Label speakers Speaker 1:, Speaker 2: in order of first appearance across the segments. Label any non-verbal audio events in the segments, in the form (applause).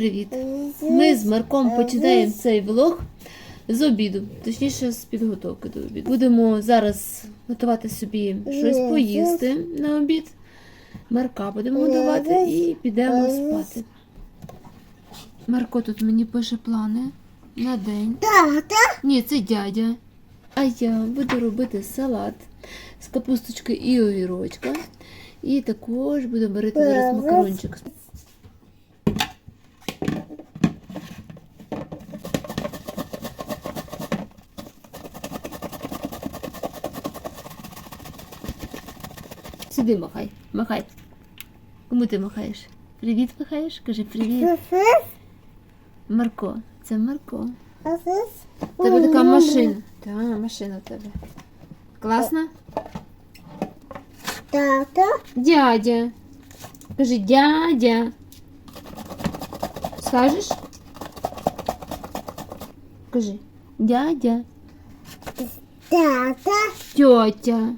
Speaker 1: Привіт-привіт! Ми з Марком починаємо цей влог з обіду, точніше з підготовки до обіду. Будемо зараз готувати собі щось поїсти на обід. Марка будемо готувати і підемо спати. Марко тут мені пише плани на день.
Speaker 2: Тата,
Speaker 1: Ні, це дядя. А я буду робити салат з капусточки і огірочка. І також буду варити зараз макарончик. Сюди махай, махай. Кому ти махаєш? Привіт махаєш? Кажи привіт. Марко, це Марко. У тебе така машина. Так, машина в тебе. Класна?
Speaker 2: Тата,
Speaker 1: Дядя. Кажи дядя. Скажеш? Кажи. Дядя.
Speaker 2: тата,
Speaker 1: Тьотя.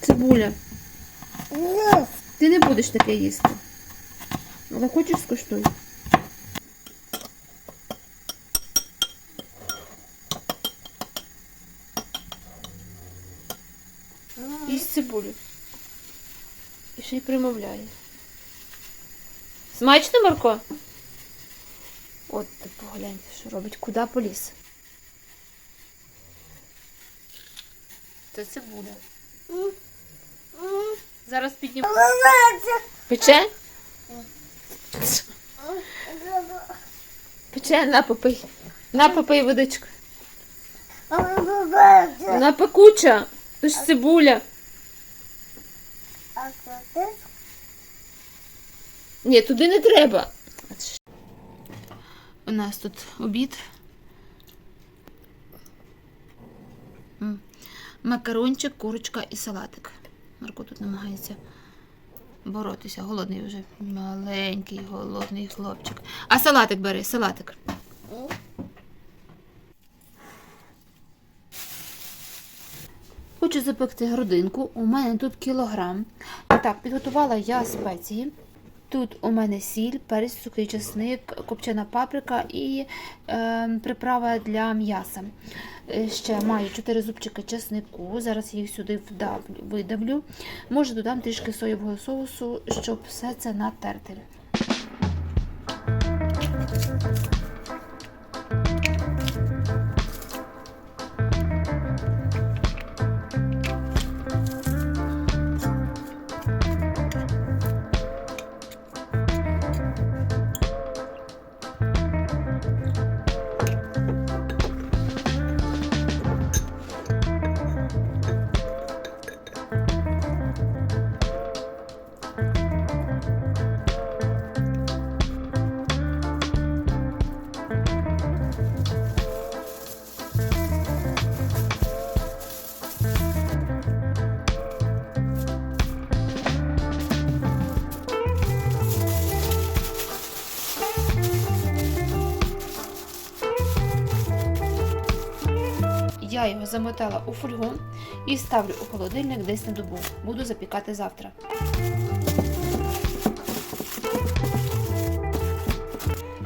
Speaker 1: Цибуля.
Speaker 2: лус.
Speaker 1: Ти не будеш таке їсти. Але хочеш скуштуй. Їсть цибулю. І ще й примовляє. Смачно, Марко? От ти погляньте, що робить. Куди поліз? Це цибуля. Зараз підніму. Пече? Пече, на попий. На попий водичку. На пекуча. Це ж цибуля. Ні, туди не треба. У нас тут обід. Макарончик, курочка і салатик. Марко тут намагається боротися. Голодний вже. Маленький, голодний хлопчик. А салатик бери, салатик. Хочу запекти грудинку. У мене тут кілограм. Так, підготувала я спеції. Тут у мене сіль, перець, сухий чесник, копчена паприка і е, приправа для м'яса. Е, Ще маю 4 зубчики чеснику. Зараз їх сюди видавлю. Може додам трішки соєвого соусу, щоб все це натерти. Його замотала у фольгу і ставлю у холодильник десь на добу. Буду запікати завтра.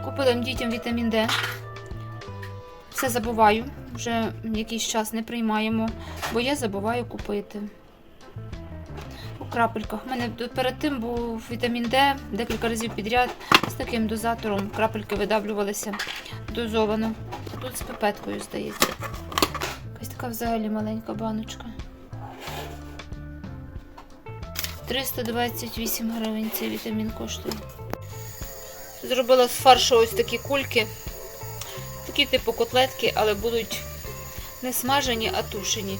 Speaker 1: Купила дітям вітамін Д. Все забуваю. Вже якийсь час не приймаємо, бо я забуваю купити. У крапельках. У мене перед тим був вітамін Д декілька разів підряд з таким дозатором. Крапельки видавлювалися дозовано. Тут з пипеткою, здається. Така взагалі маленька баночка. 328 гривень цей вітамін коштує. Зробила з фаршу ось такі кульки. Такі типу котлетки, але будуть не смажені, а тушені.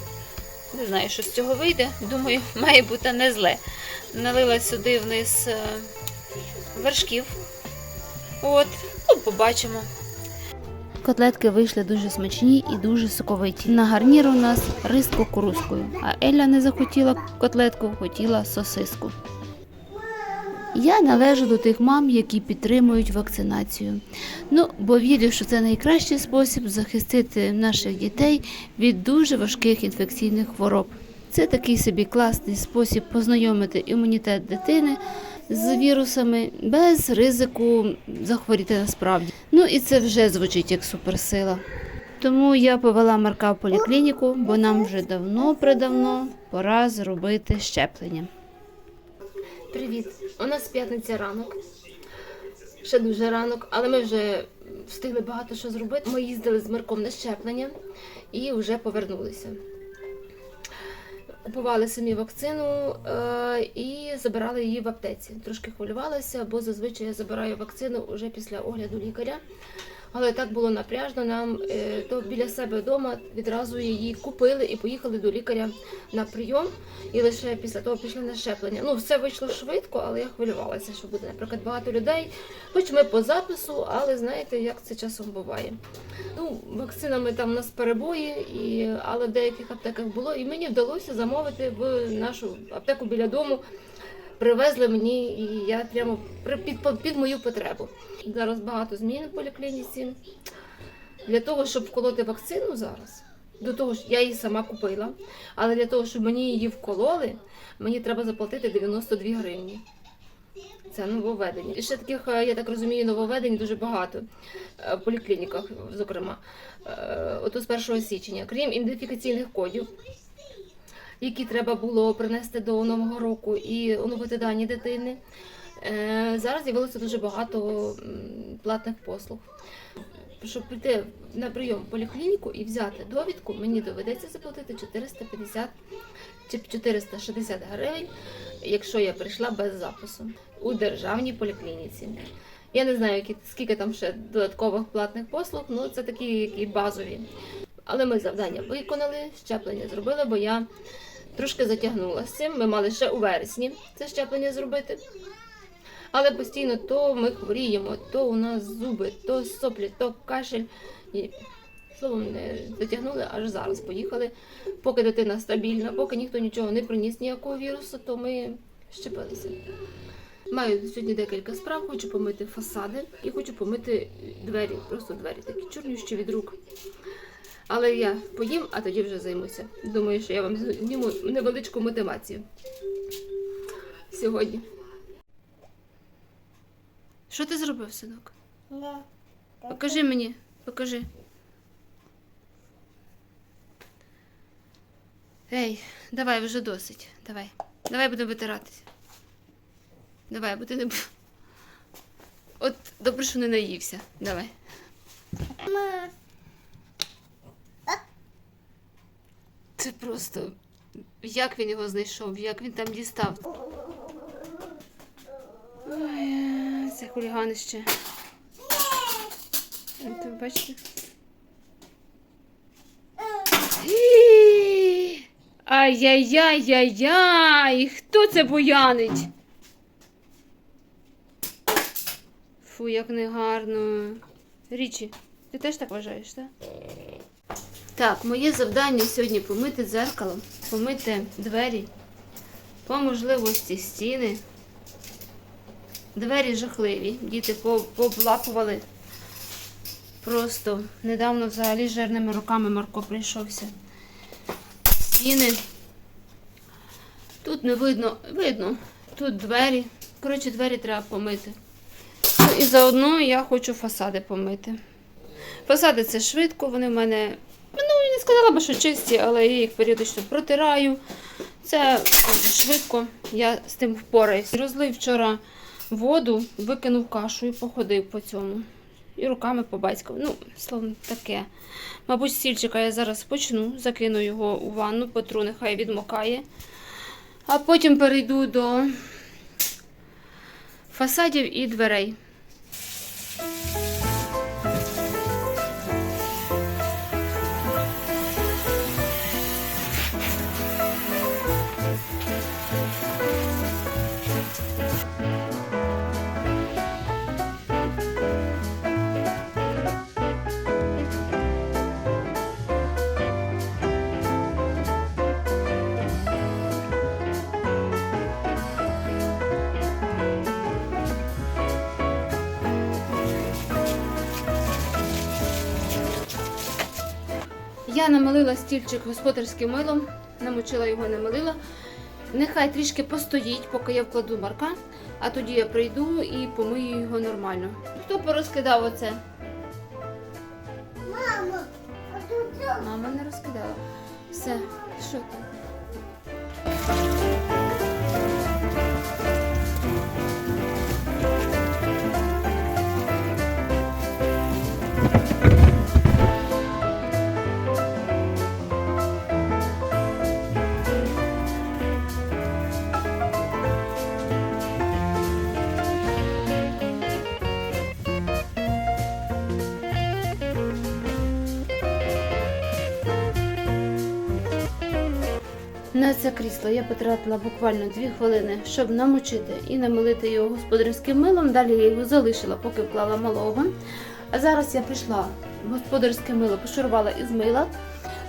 Speaker 1: Не знаю, що з цього вийде. Думаю, має бути не зле. Налила сюди вниз е, вершків. От, ну, побачимо. Котлетки вийшли дуже смачні і дуже соковиті. На гарнір у нас рис кукурузкою, а Елля не захотіла котлетку, хотіла сосиску. Я належу до тих мам, які підтримують вакцинацію. Ну, бо вірю, що це найкращий спосіб захистити наших дітей від дуже важких інфекційних хвороб. Це такий собі класний спосіб познайомити імунітет дитини з вірусами без ризику захворіти насправді. Ну і це вже звучить як суперсила. Тому я повела Марка в поліклініку, бо нам вже давно-предавно пора зробити щеплення. Привіт! У нас п'ятниця ранок. Ще дуже ранок, але ми вже встигли багато що зробити. Ми їздили з Марком на щеплення і вже повернулися. Купували самі вакцину е, і забирали її в аптеці. Трошки хвилювалася, бо зазвичай я забираю вакцину вже після огляду лікаря. Але так було напряжно нам, е, то біля себе вдома відразу її купили і поїхали до лікаря на прийом. І лише після того пішли на щеплення. Ну, все вийшло швидко, але я хвилювалася, що буде, наприклад, багато людей. Хоч ми по запису, але знаєте, як це часом буває. Ну, вакцинами там у нас перебої, і, але в деяких аптеках було. І мені вдалося замовити в нашу аптеку біля дому. Привезли мені, і я прямо під, під мою потребу. Зараз багато змін в поліклініці. Для того, щоб вколоти вакцину зараз, до того ж, я її сама купила, але для того, щоб мені її вкололи, мені треба заплатити 92 гривні. Це нововведення. І ще таких, е, я так розумію, нововведень дуже багато е, в поліклініках, зокрема. Е, Ото з 1 січня, крім ідентифікаційних кодів, які треба було принести до Нового року і оновити дані дитини. Е, Зараз з'явилося дуже багато платних послуг. Щоб піти на прийом в поліклініку і взяти довідку, мені доведеться заплатити 450 чи 460 гривень, якщо я прийшла без запису у державній поліклініці. Я не знаю, скільки там ще додаткових платних послуг, ну це такі які базові. Але ми завдання виконали, щеплення зробили, бо я трошки затягнула з цим. Ми мали ще у вересні це щеплення зробити. Але постійно то ми хворіємо, то у нас зуби, то соплі, то кашель. І, словом, не дотягнули, аж зараз поїхали. Поки дитина стабільна, поки ніхто нічого не приніс ніякого вірусу, то ми щепилися. Маю сьогодні декілька справ, хочу помити фасади і хочу помити двері, просто двері такі чорнющі від рук. Але я поїм, а тоді вже займуся. Думаю, що я вам зніму невеличку мотивацію сьогодні. Що ти зробив, синок?
Speaker 2: Не.
Speaker 1: Покажи мені, покажи. Ей, давай вже досить. Давай. Давай будемо витиратися. Давай, бо ти не. От добре, що не наївся. Давай. Це просто. Як він його знайшов, як він там дістав. Ой, це хуліганище. Ви бачите? Ай-яй-яй-яй-яй! Хто це буянить? Фу, як негарно. Річі, ти теж так вважаєш, так? Так, моє завдання сьогодні помити дзеркало, помити двері, по можливості стіни. Двері жахливі. Діти по- пооблапували. Просто недавно взагалі жирними руками Марко прийшовся. Стіни. Тут не видно, видно. Тут двері. Коротше, двері треба помити. Ну і заодно я хочу фасади помити. Фасади це швидко, вони в мене, не сказала би, що чисті, але я їх періодично протираю. Це швидко, я з тим впораюсь. Розлив вчора воду, викинув кашу і походив по цьому. І руками побацькав. Ну, словом, таке. Мабуть, з стільчика я зараз почну, закину його у ванну, потру, нехай відмокає. А потім перейду до фасадів і дверей. Я намалила стільчик господарським милом, намочила його, намилила. Нехай трішки постоїть, поки я вкладу марка, а тоді я прийду і помию його нормально. Хто порозкидав оце?
Speaker 2: Мама, а тут?
Speaker 1: Мама не розкидала. Все, що там? На це крісло я потратила буквально 2 хвилини, щоб намочити і намилити його господарським милом. Далі я його залишила, поки вклала малого. А зараз я прийшла господарське мило, пошарувала із мила.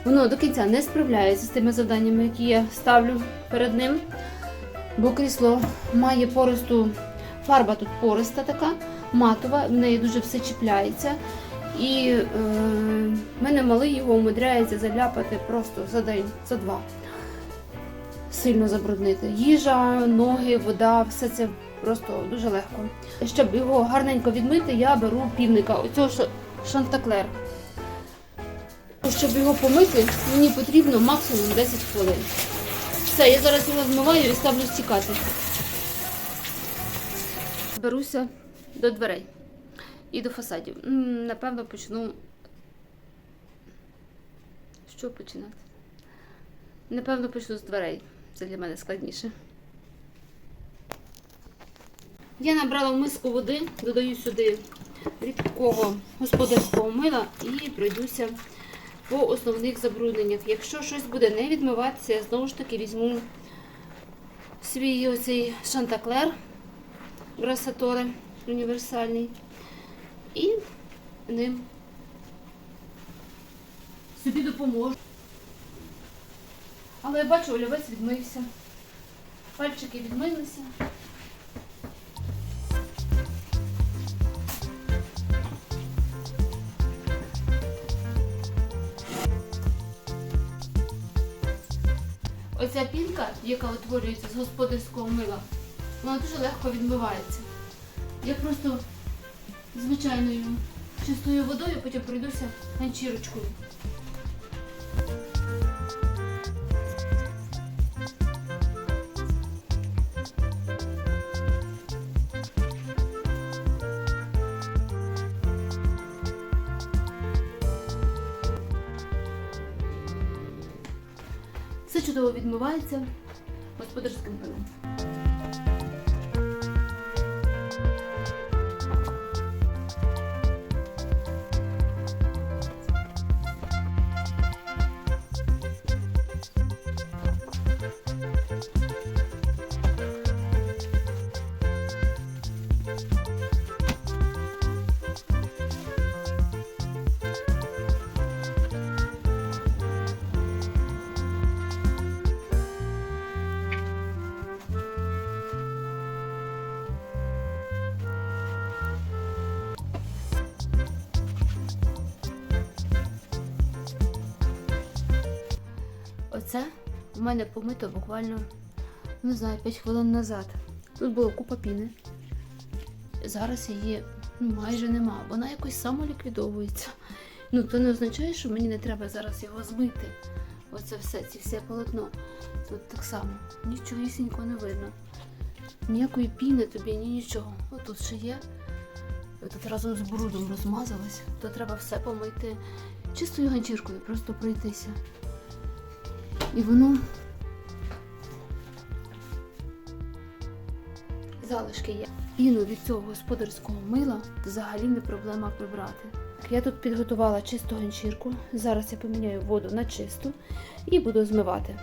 Speaker 1: Воно до кінця не справляється з тими завданнями, які я ставлю перед ним. Бо крісло має поросту, фарба тут пориста така, матова, в неї дуже все чіпляється. І е, мене малий його умудряється заляпати просто за день, за два сильно забруднити. Їжа, ноги, вода, все це просто дуже легко. Щоб його гарненько відмити, я беру півника, оцього шантаклер. Щоб його помити, мені потрібно максимум 10 хвилин. Все, я зараз його змиваю і ставлю стікати. Беруся до дверей і до фасадів. Напевно, почну. Що починати? Напевно, почну з дверей. Це для мене складніше. Я набрала в миску води, додаю сюди рідкого господарського мила і пройдуся по основних забрудненнях. Якщо щось буде не відмиватися, я знову ж таки візьму свій оцей шантаклер Грасаторе універсальний і ним собі допоможу. Але я бачу, олівець відмився. Пальчики відмилися. Оця пінка, яка утворюється з господарського мила, вона дуже легко відмивається. Я просто звичайною чистою водою потім пройдуся ганчірочкою. Все чудово відмивається господарським пилом. Оце у мене помито буквально, не знаю, 5 хвилин назад. Тут була купа піни. Зараз її ну, майже нема. Вона якось самоліквідовується. Ну, то не означає, що мені не треба зараз його змити. Оце все, ці все полотно. Тут так само. Нічогісінько не видно. Ніякої піни тобі, ні нічого. Отут ще є. Тут разом з брудом розмазалось. То треба все помити чистою ганчіркою, просто пройтися. І воно залишки є. Піну від цього господарського мила взагалі не проблема прибрати. Я тут підготувала чисту ганчірку. Зараз я поміняю воду на чисту і буду змивати.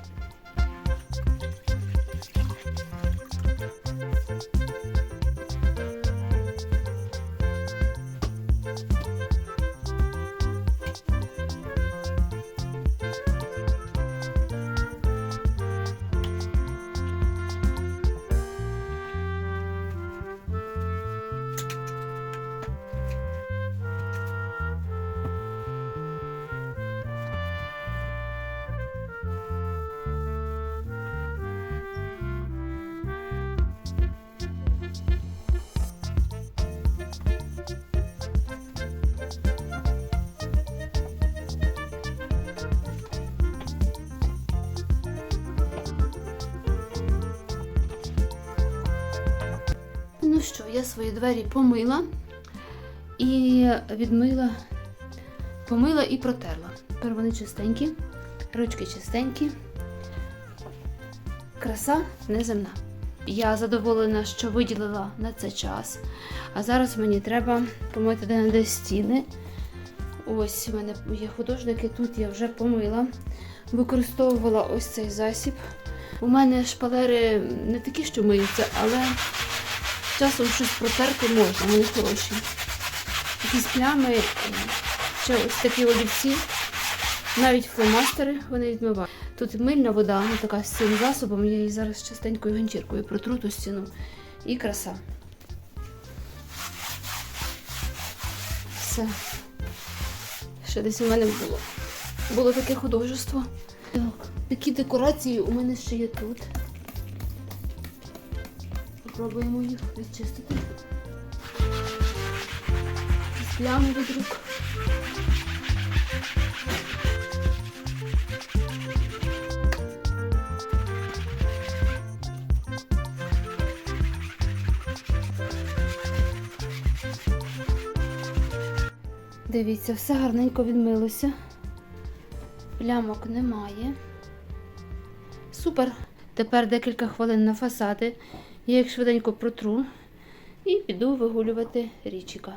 Speaker 1: Я свої двері помила і відмила, помила і протерла. Тепер вони чистенькі, ручки чистенькі. Краса неземна. Я задоволена, що виділила на це час. А зараз мені треба помити де де стіни. Ось у мене є художники, тут я вже помила. Використовувала ось цей засіб. У мене шпалери не такі, що миються, але часом щось протерти можна, вони хороші. Якісь плями, ще ось такі олівці, навіть фломастери вони відмивають. Тут мильна вода, ну, така з цим засобом, я її зараз частенькою ганчіркою протру ту стіну. І краса. Все. Ще десь у мене було. Було таке художество. Так, такі декорації у мене ще є тут. Попробуємо їх відчистити. Якісь Плями від рук. Дивіться, все гарненько відмилося. Плямок немає. Супер. Тепер декілька хвилин на фасади. Я їх швиденько протру і піду вигулювати річика.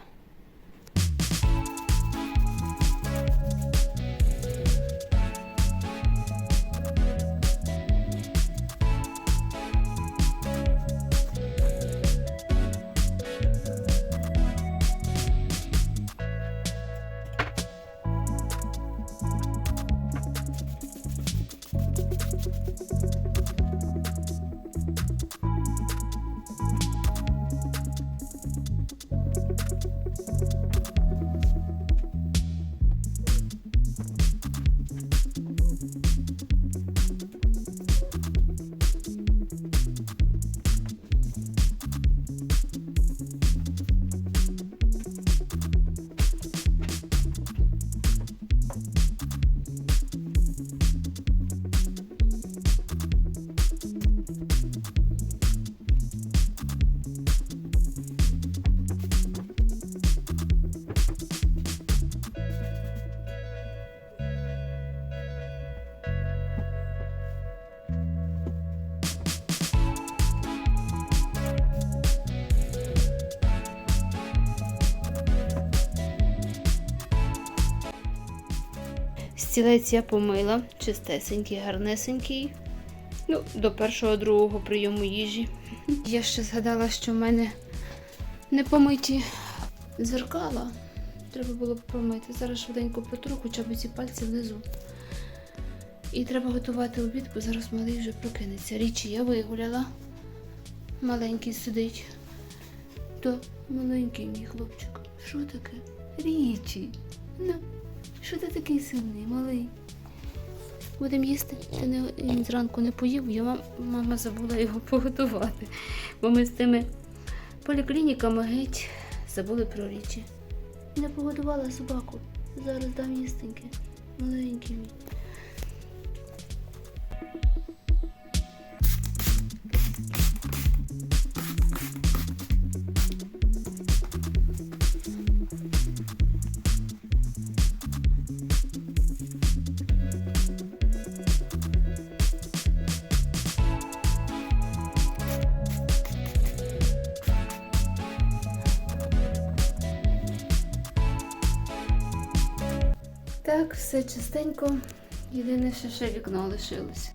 Speaker 1: Стілець я помила, чистесенький, гарнесенький. Ну, до першого другого прийому їжі. Я ще згадала, що в мене не помиті дзеркала. Треба було б помити. Зараз швиденько потру, хоча б ці пальці внизу. І треба готувати обід, бо зараз малий вже прокинеться. Річі я вигуляла. Маленький сидить. То маленький мій хлопчик. Що таке? Річі. Ну, що ти такий сильний, малий? Будемо їсти. Ти не, він зранку не поїв, я мама забула його (laughs) погодувати. Бо ми з тими поліклініками геть забули про річі. Не погодувала собаку. Зараз дам їстеньке. Маленький мій. Все чистенько. Єдине, що ще вікно лишилось.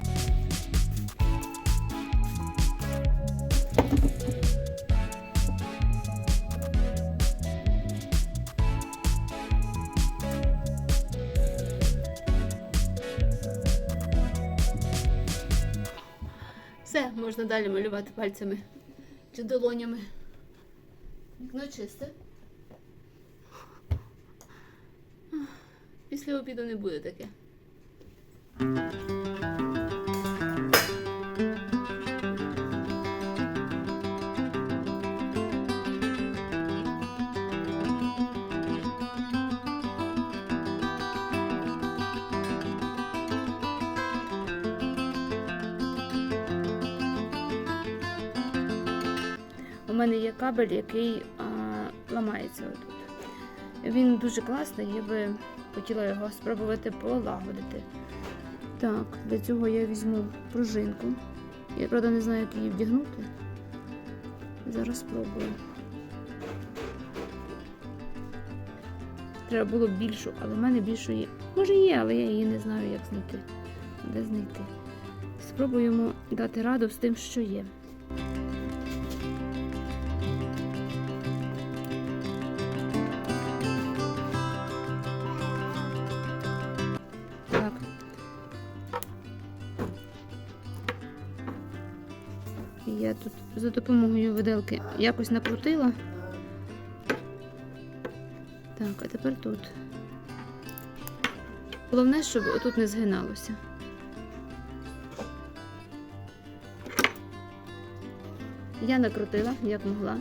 Speaker 1: Все, можна далі малювати пальцями чи долонями. Вікно чисте. Після обіду не буде таке. У мене є кабель, який а, ламається отут. Він дуже класний, я би хотіла його спробувати полагодити. Так, для цього я візьму пружинку. Я правда не знаю, як її вдягнути. Зараз спробую. Треба було більшу, але в мене більшої. Може є, але я її не знаю, як знайти. Де знайти. Спробуємо дати раду з тим, що є. За допомогою виделки якось накрутила. Так, а тепер тут. Головне, щоб тут не згиналося. Я накрутила, як могла.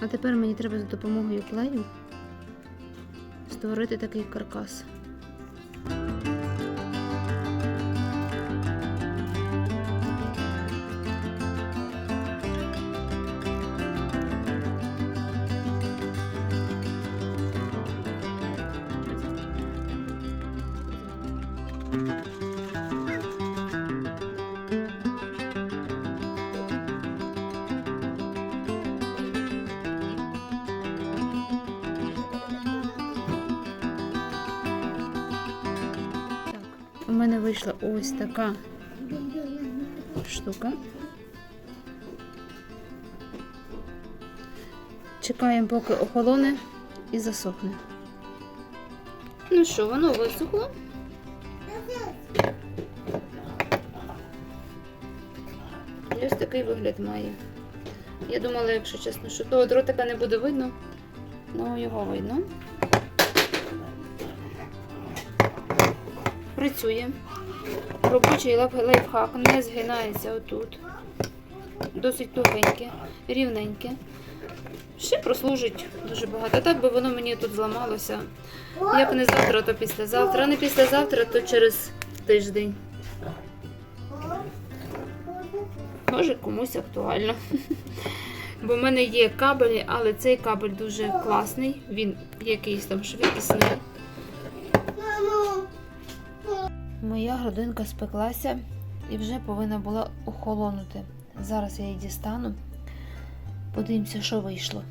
Speaker 1: А тепер мені треба за допомогою клею створити такий каркас. Ось така штука. Чекаємо, поки охолоне і засохне. Ну що, воно висохло. Ось такий вигляд має. Я думала, якщо чесно, що того дротика не буде видно, але його видно. Працює. Робочий лайфхак не згинається отут. Досить тугеньке, рівненьке. Ще прослужить дуже багато. Так би воно мені тут зламалося. Як не завтра, то післязавтра. А не післязавтра, то через тиждень. Може комусь актуально. Бо в мене є кабелі, але цей кабель дуже класний. Він якийсь там швидкісний. Моя грудинка спеклася і вже повинна була охолонути. Зараз я її дістану. Подивимося, що вийшло.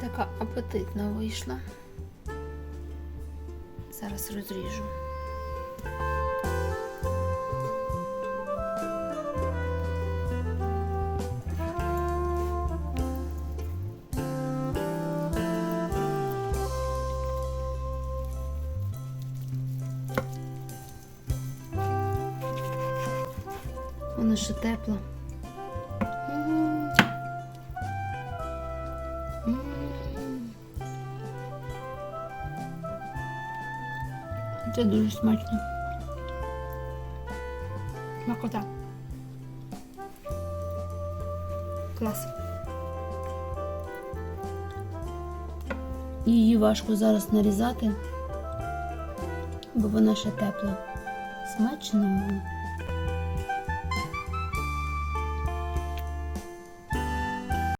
Speaker 1: Така апетитна вийшла. Зараз розріжу. Воно ще. М. Це дуже смачно. Смакота. Клас. Її важко зараз нарізати, бо вона ще тепла. Смачно.